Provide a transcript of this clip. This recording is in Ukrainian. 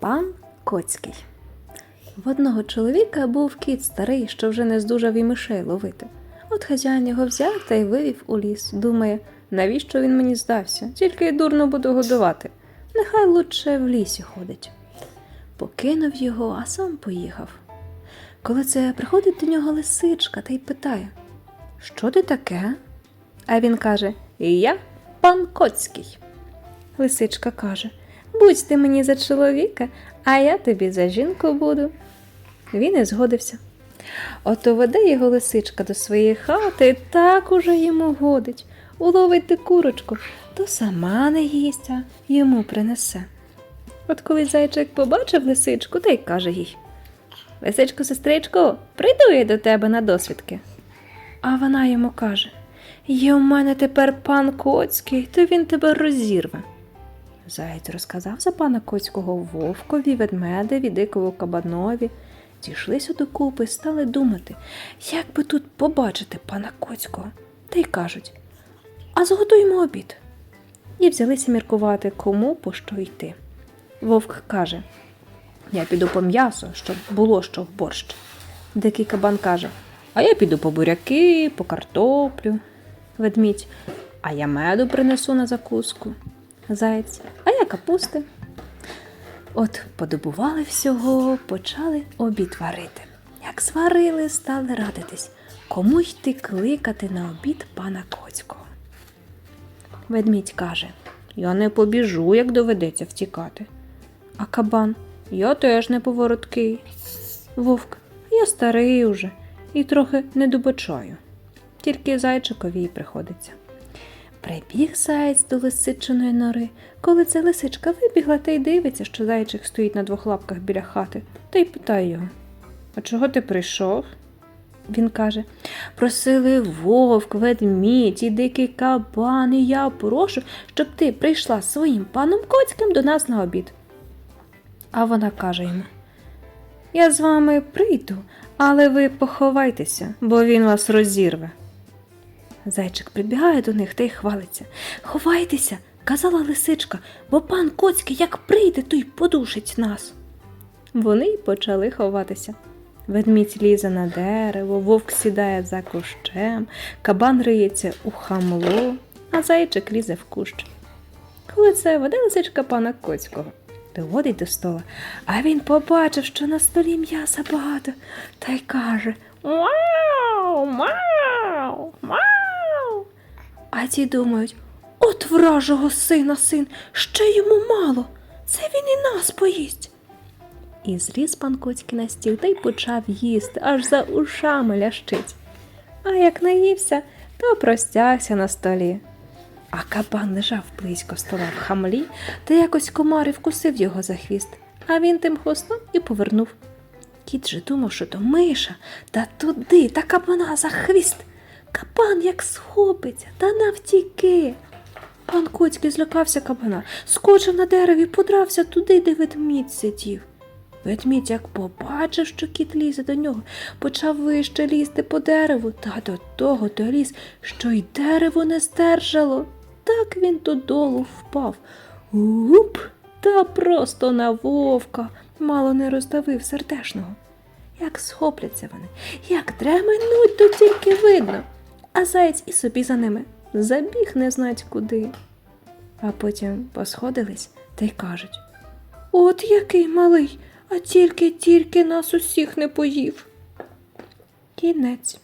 Пан Коцький. В одного чоловіка був кіт старий, що вже не здужав і мишей ловити. От хазяїн його взяв та й вивів у ліс. Думає, навіщо він мені здався? Тільки й дурно буду годувати. Нехай лучше в лісі ходить. Покинув його, а сам поїхав. Коли це приходить до нього лисичка та й питає: Що ти таке? А він каже: Я пан Коцький. Лисичка каже: Будь ти мені за чоловіка, а я тобі за жінку буду. Він і згодився. Ото веде його лисичка до своєї хати, так уже йому годить. Уловить ти курочку, то сама не їсть, йому принесе. От коли зайчик побачив лисичку, та й каже їй: Лисичко, сестричко, прийду я до тебе на досвідки. А вона йому каже: Є у мене тепер пан Коцький, то він тебе розірве. Заєць розказав за пана Коцького вовкові, ведмедеві, дикову кабанові. Зійшлися докупи, стали думати, як би тут побачити пана Коцького. Та й кажуть: А зготуємо обід. І взялися міркувати, кому по що йти. Вовк каже: Я піду по м'ясо, щоб було що в борщ. Дикий кабан каже: А я піду по буряки, по картоплю. Ведмідь, а я меду принесу на закуску. Заєць, а капусти. От подобували всього, почали обід варити. Як сварили, стали радитись, кому йти кликати на обід пана Коцького. Ведмідь каже: Я не побіжу, як доведеться втікати. А кабан, я теж не повороткий. Вовк, я старий уже і трохи не добачаю. Тільки зайчикові й приходиться. Прибіг заєць до лисичиної нори. Коли ця лисичка вибігла та й дивиться, що зайчик стоїть на двох лапках біля хати, та й питає його: А чого ти прийшов? Він каже: Просили вовк, ведмідь і дикий кабан, і я прошу, щоб ти прийшла з своїм паном Коцьким до нас на обід. А вона каже йому: Я з вами прийду, але ви поховайтеся, бо він вас розірве. Зайчик прибігає до них та й хвалиться. Ховайтеся, казала лисичка, бо пан Коцький як прийде, то й подушить нас. Вони й почали ховатися. Ведмідь лізе на дерево, вовк сідає за кущем, кабан риється у хамло, а зайчик лізе в кущ. Коли це веде лисичка пана Коцького, доводить до стола, а він побачив, що на столі м'яса багато, та й каже мау, мау. А ті думають, от вражого сина син, ще йому мало. Це він і нас поїсть. І зріс пан Коцький на стіл та й почав їсти, аж за ушами лящить. А як наївся, то простягся на столі. А кабан лежав близько стола в хамлі, та якось комар і вкусив його за хвіст, а він тим хвостом і повернув. Кіт же думав, що то миша, та туди, та кабана за хвіст. Кабан як схопиться, та навтіки. Пан Коцький злякався кабана, скочив на дереві, подрався туди, де ведмідь сидів. Ведмідь, як побачив, що кіт лізе до нього, почав вище лізти по дереву, та до того то ліз, що й дерево не стержало. Так він додолу впав. Гуп! Та просто на вовка, мало не роздавив сердешного. Як схопляться вони, як дременуть, то тільки видно. А заєць і собі за ними забіг не знать куди. А потім посходились та й кажуть: От який малий, а тільки-тільки нас усіх не поїв. Кінець.